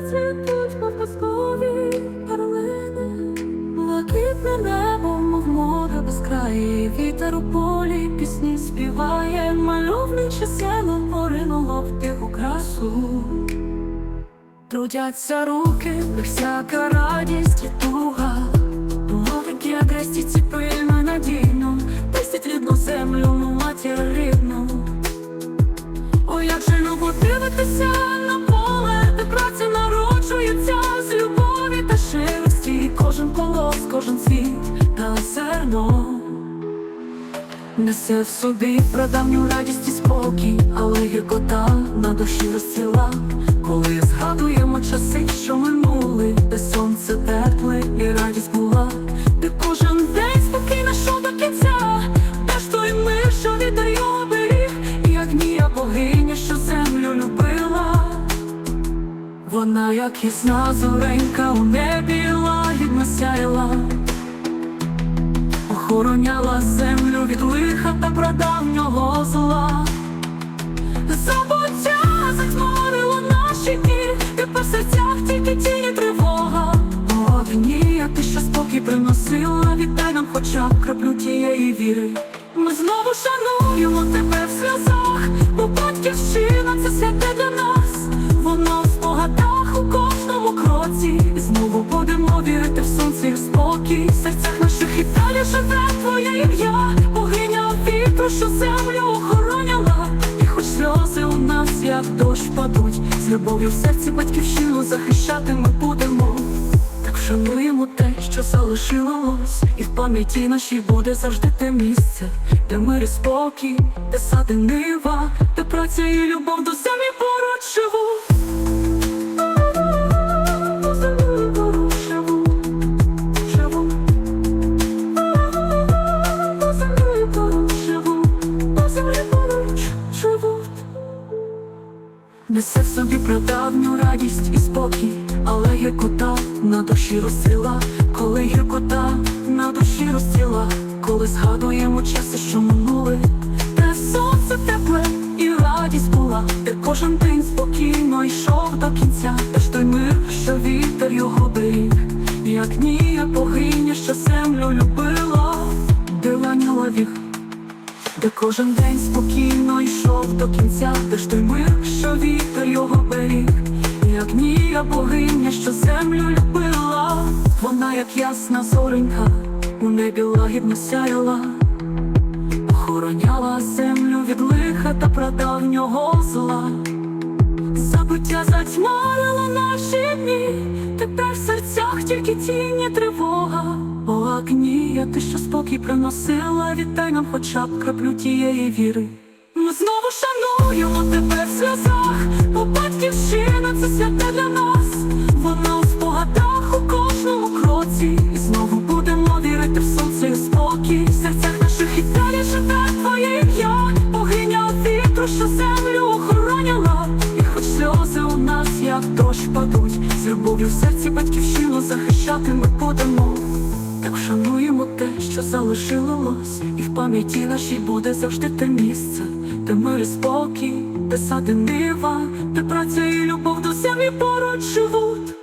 цвітуть мов казкові перлини, блакитне небо, мов море без краї, вітер у полі, пісні співає, мальовниче село поринуло в тиху красу. Трудяться руки, всяка радість і туга, Було таке агресті, на надійно, Пестить рідну землю, матір рід. Несе в собі прадавню радість і спокій, але гіркота на душі розцвіла, коли згадуємо часи, що минули, де сонце тепле і радість була, де кожен день спокійно йшов до кінця, де ж той мир, що вітер його і Агнія богиня, що землю любила. Вона, як ясна зоренька у небі лагідно сяяла охороняла землю від лиха та прадавнього зла. Забуття затьмарило наші дні, тепер в серцях тільки тіні тривога. О, Агнія, ти що спокій приносила, віддай нам хоча б краплю тієї віри. Ми знову шануємо тебе в сльозах, бо батьківщина це святе для нас. Воно що землю охороняла. І хоч сльози у нас, як дощ падуть, з любов'ю в серці батьківщину захищати ми будемо. Так вшануємо те, що залишилось, і в пам'яті нашій буде завжди те місце, де мир і спокій, де сади нива, де праця і любов до землі поруч живуть. Несе в собі прадавню радість і спокій, але гіркота на душі розстріла, коли гіркота на душі розстріла, коли згадуємо часи, що минули, де сонце тепле і радість була, де кожен день спокійно йшов до кінця, де ж той мир, що вітер його беріг, як нія богиня, що землю любила, де ланяла віх. Де кожен день спокійно йшов до кінця, де ж той мир, що вітер його беріг, як нія богиня, що землю любила, вона, як ясна зоренька, у небі лагідно сяяла, охороняла землю від лиха та прадавнього зла. Забуття затьмарило наші дні, тепер в серцях тільки тіні тривога. Агнія, ти що спокій приносила, віддай нам хоча б краплю тієї віри. Ми знову шануємо тебе в сльозах, бо батьківщина це святе для нас. Вона у спогадах у кожному кроці. І знову будемо вірити в сонце і спокій. В серцях наших і далі живе твоє ім'я, богиня вітру, що землю охороняла. І хоч сльози у нас, як дощ падуть, з любов'ю в серці батьківщину захищати ми будемо. Так вшануємо те, що залишилось, і в пам'яті нашій буде завжди те місце, де мир і спокій, де сади нива, де праця і любов до землі поруч живуть.